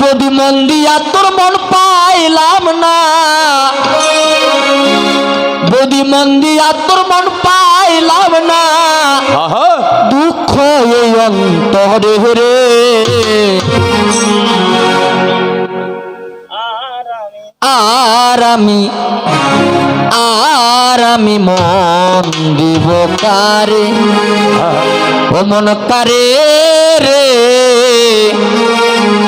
বদি মন দিয়া তোর মন পাইলাম না। বদি মন দিয়া তোর মন পাইলাম না। দুঃখ এই অন্তরে রে। আর আমি আর আমি মন দিব কারে? ও মন কারে রে?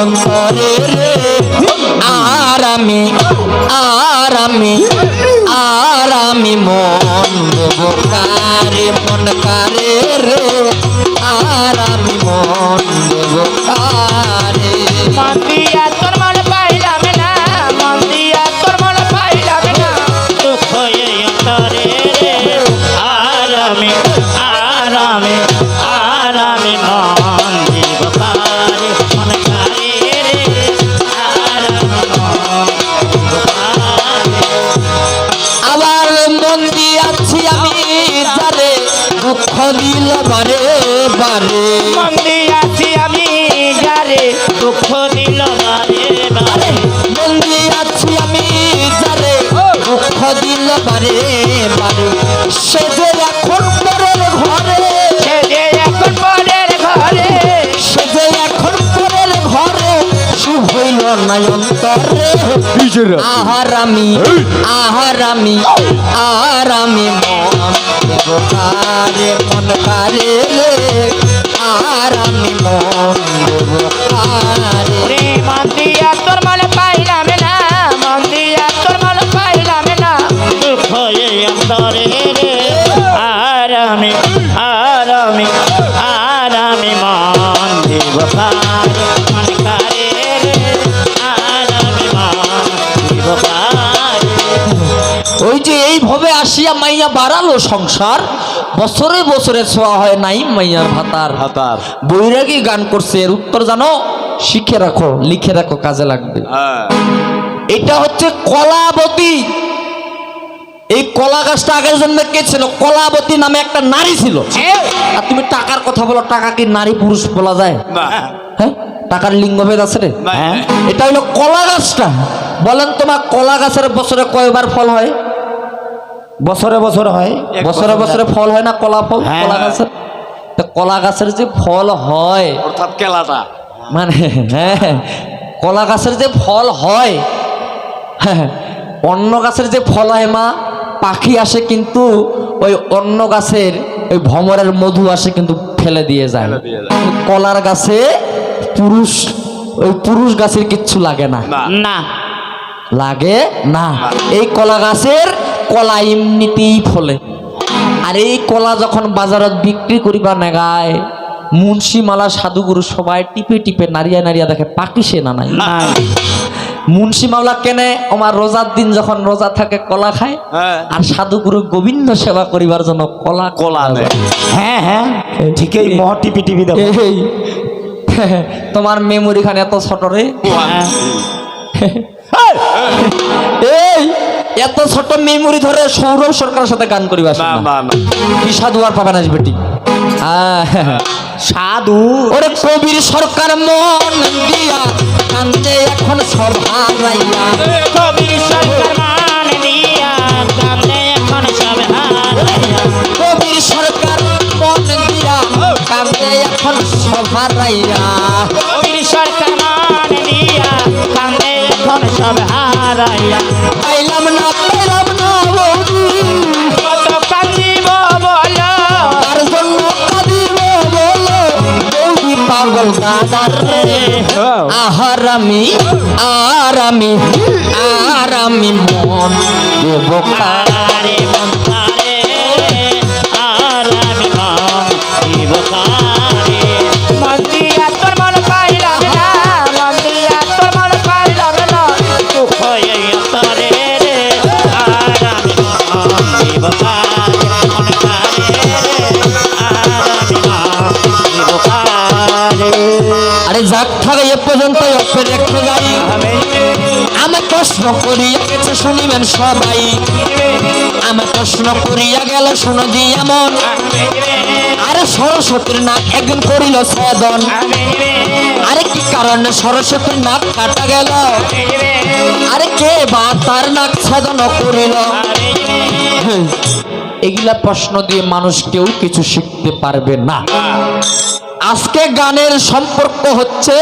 অন্তরে রে। আর আমি আর আমি আর আমি মন দেব মন কারে রে। আর মন দেব মন দিল বারে বারে। সে যে এখন পরের ঘরে। সে যে এখন পরের ঘরে। সে যে এখন পরের ঘরে। শুভ হইল না অন্তরে নিজেরা। আহার আমি আহার আমি আর আমি মন কারে মন কারে রে। আর আমি মন ওই যে এইভাবে আসিয়া মাইয়া বাড়ালো সংসার বছরে বছরে ছোঁয়া হয় নাই মাইয়ার ভাতার। হাতার বৈরাগী গান করছে এর উত্তর জানো? শিখে রাখো লিখে রাখো কাজে লাগবে। হ্যাঁ। এটা হচ্ছে কলাবতী। এই কলা গাছটা আগের জন্য কে ছিল? কলাবতী নামে একটা নারী ছিল। আর তুমি টাকার কথা বলো টাকা কি নারী পুরুষ বলা যায়? হ্যাঁ? টাকার লিঙ্গভেদ আছে রে? হ্যাঁ? এটা হলো কলা গাছটা। বলেন তোমার কলা গাছের বছরে কয়বার ফল হয়? বছরে বছরে হয়। বছরে বছরে ফল হয় না কলা ফল? হ্যাঁ। কলা গাছের? তো কলা গাছের যে ফল হয় অর্থাৎ কেলাটা। মানে হ্যাঁ কলা গাছের যে ফল হয় হ্যাঁ অন্য গাছের যে ফল হয় মা পাখি আসে কিন্তু ওই অন্য গাছের ওই ভমরের মধু আসে কিন্তু ফেলে দিয়ে যায়। কলার গাছে পুরুষ ওই পুরুষ গাছের কিচ্ছু লাগে না। না। লাগে না। এই কলা গাছের কলা এমনিতেই ফলে। আর এই কলা যখন বাজারত বিক্রি করিবা নেগায় মুন্সিমালা সাধুগুরু সবাই টিপে টিপে নারিয়া নারিয়া দেখে পাকি সে না নাই? মুন্সি মাওলা কেনে আমার রোজার দিন যখন রোজা থাকে কলা খায়। হ্যাঁ। আর সাধুগুরু গোবিন্দ সেবা করিবার জন্য কলা কলা হ্যাঁ হ্যাঁ। ঠিকই মহ টিপি টিপি এই তোমার মেমোরি খান এত ছোট রে। এই। এত ছোট মেমোরি ধরে সৌরভ সরকারের সাথে গান করিবা না না। না কি সাধু আর পাবে না বেটি আহ, সাধু? ওরে কবির সরকার মন দিয়া কান্দে এখন সব হারাইয়া কবির সরকার মান দিয়া কান্দে এখন সব হারাইয়া কবির সরকার মন দিয়া কান্দে এখন সব হারাইয়া কবির সরকার মান দিয়া কান্দে এখন সব হারাইয়া গাদার রে। আহার আমি আর আমি আর আমি মন। দেব কার মন প্রশ্ন করিয়া গেছে, শুনিবেন সবাই। আমার প্রশ্ন করিয়া গেল, শুনো দি এমন। আরে সরস্বতীর নাক একদিন করিল সেদন আরে কি কারণে সরস্বতীর নাক কাটা গেল? আরে কে বা তার নাক ছেদন করিল? এগুলা প্রশ্ন দিয়ে মানুষ কেউ কিছু শিখতে পারবে না। আজকে গানের সম্পর্ক হচ্ছে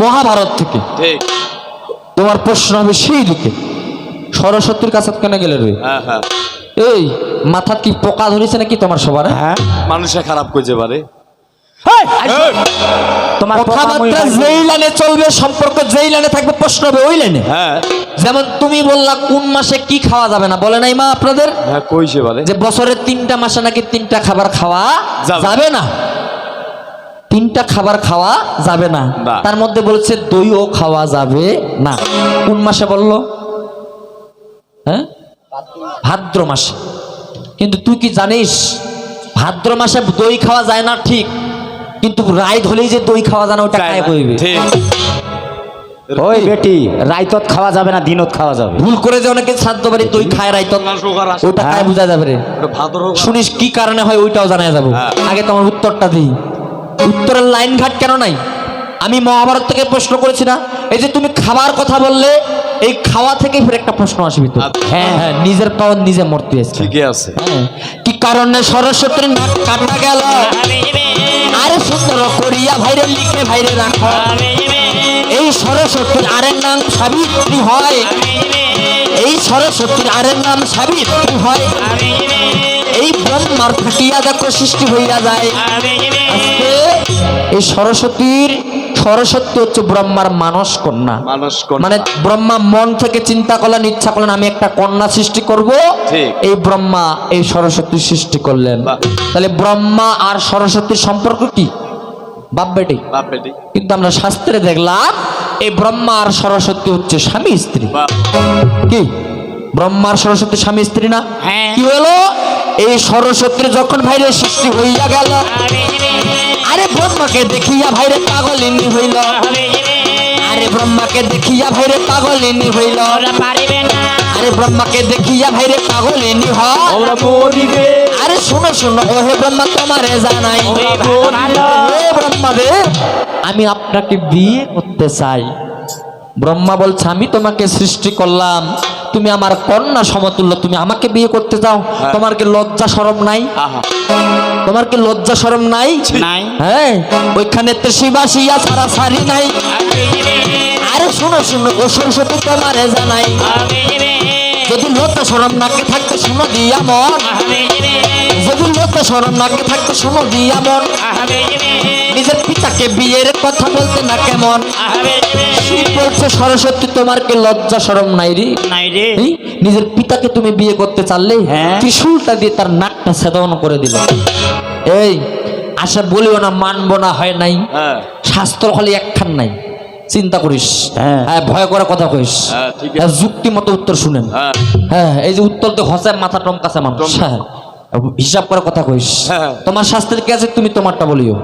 মহাভারত থেকে। তোমার প্রশ্ন হবে সেই দিকে। সরস্বতীর কাছে কেন গেলে রে? হ্যাঁ হ্যাঁ। এই মাথা কি পোকা ধরেছে নাকি তোমার সবার হ্যাঁ? মানুষে খারাপ করতে পারে তোমার কথাবার্তা যেই লাইনে চলবে সম্পর্ক যেই লাইনে থাকবে প্রশ্ন হবে ওই লাইনে। হ্যাঁ। যেমন তুমি বললা কোন মাসে কি খাওয়া যাবে না বলে নাই মা আপনাদের? হ্যাঁ কইছে পারে যে বছরের তিনটা মাসে নাকি তিনটা খাবার খাওয়া। যাবে না। তিনটা খাবার খাওয়া যাবে না। তার মধ্যে বলছে দইও খাওয়া যাবে না। কোন মাসে বলল? হ্যাঁ? ভাদ্র মাসে। কিন্তু তুই কি জানিস ভাদ্র মাসে দই খাওয়া যায় না ঠিক কিন্তু রায় ধরেই যে দই খাওয়া যায় না ওটা কায় কইবে? ঠিক। ওই বেটি রাইতত খাওয়া যাবে না দিনত খাওয়া যাবে। ভুল করে যে অনেকে সাধ্য বাড়ি দই খায় রায় তো ওটা কায় বোঝা যাবে রে? ভাদর শুনিস কি কারণে হয় ওইটাও জানা যাব। হ্যাঁ। আগে তোমার উত্তরটা দিই। উত্তরের লাইন ঘাট কেন নাই? আমি মহাভারত থেকে প্রশ্ন করেছি না। এই যে তুমি খাবার কথা বললে এই খাওয়া থেকে ফের একটা প্রশ্ন আসবে তো। আচ্ছা। হ্যাঁ হ্যাঁ নিজের পাওয়ার নিজে মরতে আসছে ঠিকই আছে। হ্যাঁ। কি কারণে সরস্বতীর নাক কাটা গেল? আরে সুন্দর করিয়া ভাইরে লিখে ভাইরে রাখো। এই সরস্বতীর আরের নাম সাবিত্রী হয়। এই সরস্বতীর আরের নাম সাবিত্রী হয়। এই ব্রহ্মার থাকিয়া দেখো সৃষ্টি হইয়া যায়। এই সরস্বতীর সরস্বতী হচ্ছে ব্রহ্মার মানস কন্যা। মানে ব্রহ্মা মন থেকে চিন্তা করলেন ইচ্ছা করলেন আমি একটা কন্যা সৃষ্টি করব। এই ব্রহ্মা এই সরস্বতী সৃষ্টি করলেন। তাহলে ব্রহ্মা আর সরস্বতীর সম্পর্ক কি? বাপ বেটি। কিন্তু আমরা শাস্ত্রে দেখলাম এই ব্রহ্মা আর সরস্বতী হচ্ছে স্বামী স্ত্রী। কি? ব্রহ্মার সরস্বতী স্বামী স্ত্রী না? হ্যাঁ। কি হলো? এই সরস্বতীর যখন ভাইরে সৃষ্টি হইয়া গেল আরে ব্রহ্মাকে দেখিয়া ভাইরে পাগলিনী হইল। আরে ব্রহ্মাকে দেখিয়া ভাইরে পাগলিনী হইল। আরে ব্রহ্মাকে দেখিয়া ভাইরে পাগলিনী মরিবে আরে শোনো শোনো ও হে ব্রহ্মা তোমারে জানাই। হে আমি আপনাকে বিয়ে করতে চাই। ব্রহ্মা বলছে আমি তোমাকে সৃষ্টি করলাম। তুমি আমার কন্যা সমতুল্য তুমি আমাকে বিয়ে করতে চাও? তোমার কি লজ্জা সরম নাই? তোমার কি লজ্জা সরম নাই? নাই। হ্যাঁ ওইখানে তো শিবাসিয়া সারা সারি নাই। আরে শোনো শুনো ও সরস্বতী তোমারে জানাই। যদি লজ্জা সরম নাকে থাকতে শোনো দিয়া মন। যদি লজ্জা সরম নাকে থাকতে শোনো দিয়া মন। নিজের পিতাকে বিয়ের কথা বলতে না কেমন? বলছে সরস্বতী তোমার কি লজ্জা সরম নাই রে? নিজের পিতাকে তুমি বিয়ে করতে চাললে হ্যাঁ। ত্রিশুলটা দিয়ে তার নাকটা সেদন করে দিল। এই আশা বলিও না মানবো না হয় নাই। হ্যাঁ। শাস্ত্র হলে একখান নাই। চিন্তা করিস। হ্যাঁ। হ্যাঁ ভয় করে কথা কইস। হ্যাঁ, ঠিক আছে। হ্যাঁ, যুক্তি মতো উত্তর শুনেন। হ্যাঁ। হ্যাঁ এই যে উত্তর তো হসায় মাথা টমকাছে মানুষ। হ্যাঁ হিসাব করে কথা কইস। তোমার শাস্ত্রের কি আছে? তুমি তোমারটা বলিও।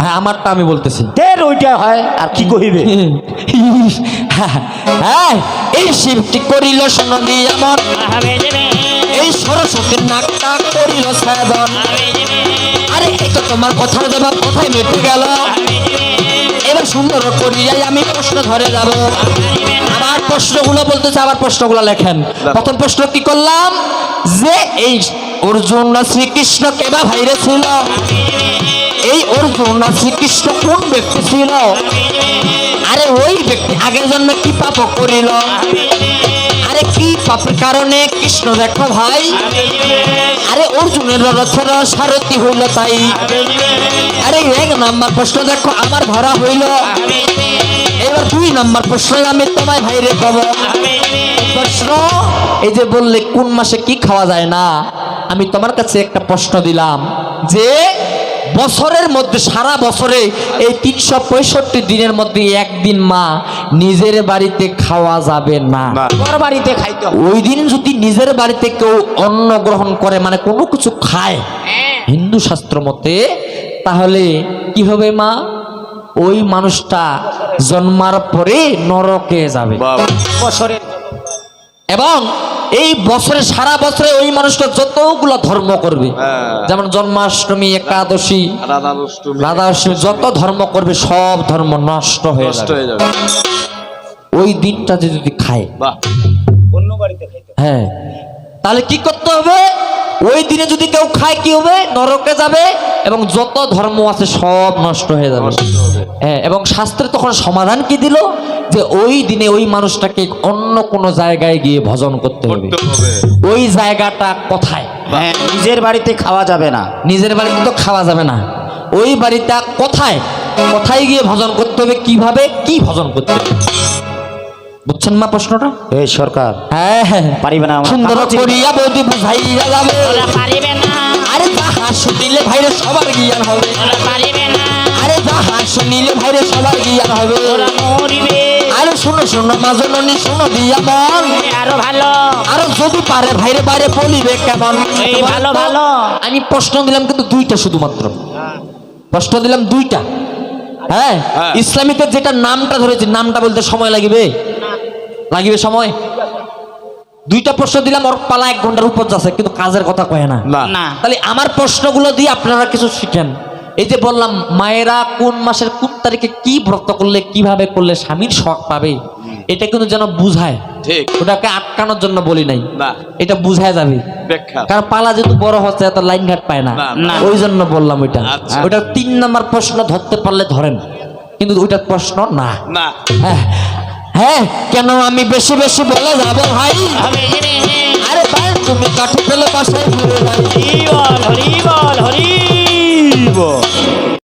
হ্যাঁ আমারটা আমি বলতেছি। দের ওইটা হয়? আর কি কহিবে? হ্যাঁ এই শিবটি করিল সনদী এমন এই সরস্বতীর নাকটা করিল সাধন। আরে তো তোমার কথার জবাব কোথায় মেটে গেল? এবার সুন্দর করিয়াই আমি প্রশ্ন ধরে যাব। আবার প্রশ্নগুলো বলতেছে আবার প্রশ্নগুলো লেখেন। প্রথম প্রশ্ন কি করলাম? যে এই অর্জুন না শ্রীকৃষ্ণ কেবা ভাইরে ছিল? এই অর্জুন না শ্রীকৃষ্ণ কোন ব্যক্তি ছিল? আরে ওই ব্যক্তি আগের জন্য কি পাপ করিল? পাপের কারণে কৃষ্ণ দেখো ভাই। আরে অর্জুনের রথের সারথি হইল তাই। আরে এক নাম্বার প্রশ্ন দেখো, আমার ধরা হইল। এবার দুই নাম্বার প্রশ্ন আমি তোমায় ভাইরে কব প্রশ্ন, এই যে বললে কোন মাসে কি খাওয়া যায় না? আমি তোমার কাছে একটা প্রশ্ন দিলাম, যে বছরের মধ্যে সারা বছরে এই তিনশো পঁয়ষট্টি দিনের মধ্যে একদিন মা নিজের বাড়িতে খাওয়া যাবে না। বাড়িতে খাইতে ওই দিন যদি নিজের বাড়িতে কেউ অন্ন গ্রহণ করে মানে কোনো কিছু খায় হিন্দু শাস্ত্র মতে তাহলে কি হবে মা? ওই মানুষটা জন্মার পরে নরকে যাবে। বছরে এবং এই বছরে সারা বছরে ওই মানুষটা যতগুলো ধর্ম করবে হ্যাঁ। যেমন জন্মাষ্টমী একাদশী রাধা অষ্টমী রাধা অষ্টমী যত ধর্ম করবে সব ধর্ম নষ্ট হয়ে নষ্ট যাবে। হয়ে যাবে। ওই দিনটাতে যদি খায় বাহ। অন্য বাড়িতে খাইতে হ্যাঁ। তাহলে কি করতে হবে? ওই দিনে যদি কেউ খায় কি হবে? নরকে যাবে এবং যত ধর্ম আছে সব নষ্ট হয়ে যাবে। হ্যাঁ এবং শাস্ত্রে তখন সমাধান কি দিল? যে ওই দিনে ওই মানুষটাকে অন্য কোনো জায়গায় গিয়ে ভজন করতে হবে। ওই জায়গাটা কোথায়? হ্যাঁ নিজের বাড়িতে খাওয়া যাবে না। নিজের বাড়িতে তো খাওয়া যাবে না। ওই বাড়িটা কোথায়? কোথায় গিয়ে ভজন করতে হবে? কীভাবে? কি ভজন করতে হবে? বুঝছেন মা প্রশ্নটা? এই সরকার হ্যাঁ হ্যাঁ। পারিবে না আমরা। সুন্দর করিয়া বৌদি বুঝাইয়া যাবে। পারিবে না। আরে যাহা শুনিলে ভাইরে সবার জ্ঞান হবে। ওরা পারিবে না। আরে যাহা শুনিলে ভাইরে সবার জ্ঞান হবে। আরে শোনো শোনো শোনো দিয়া মন। আরও ভালো। আরও যদি পারে ভাইরে বাইরে বলিবে কেমন? ভালো ভালো। আমি প্রশ্ন দিলাম কিন্তু দুইটা শুধুমাত্র। প্রশ্ন দিলাম দুইটা। হ্যাঁ? হ্যাঁ। ইসলামীতে যেটা নামটা ধরেছি নামটা বলতে সময় লাগবে? লাগবে সময়? দুইটা প্রশ্ন দিলাম ওর পালা এক ঘণ্টার উপর যাচ্ছে কিন্তু কাজের কথা কয় না। তাহলে আমার প্রশ্নগুলো দিয়ে আপনারা কিছু শিখেন। এই যে বললাম মায়েরা কোন মাসের কোন তারিখে কি ব্রত করলে কীভাবে করলে স্বামীর শখ পাবে এটা কিন্তু যেন বুঝায়। ঠিক। ওটাকে আটকানোর জন্য বলি নাই। এটা বুঝায় যাবে। কারণ পালা যেহেতু বড় হচ্ছে এত লাইন ঘাট পায় না। ওই জন্য বললাম ওইটা। আচ্ছা। ওইটা তিন নম্বর প্রশ্ন ধরতে পারলে ধরেন। কিন্তু ওইটার প্রশ্ন না। না। হ্যাঁ। হ্যাঁ কেন আমি বেশি বেশি বলে যাব ভাই? আরে ভাই তুমি কাঠি পেলে পাশে ঘুরে যাই। হরি বল হরি বল হরি বল।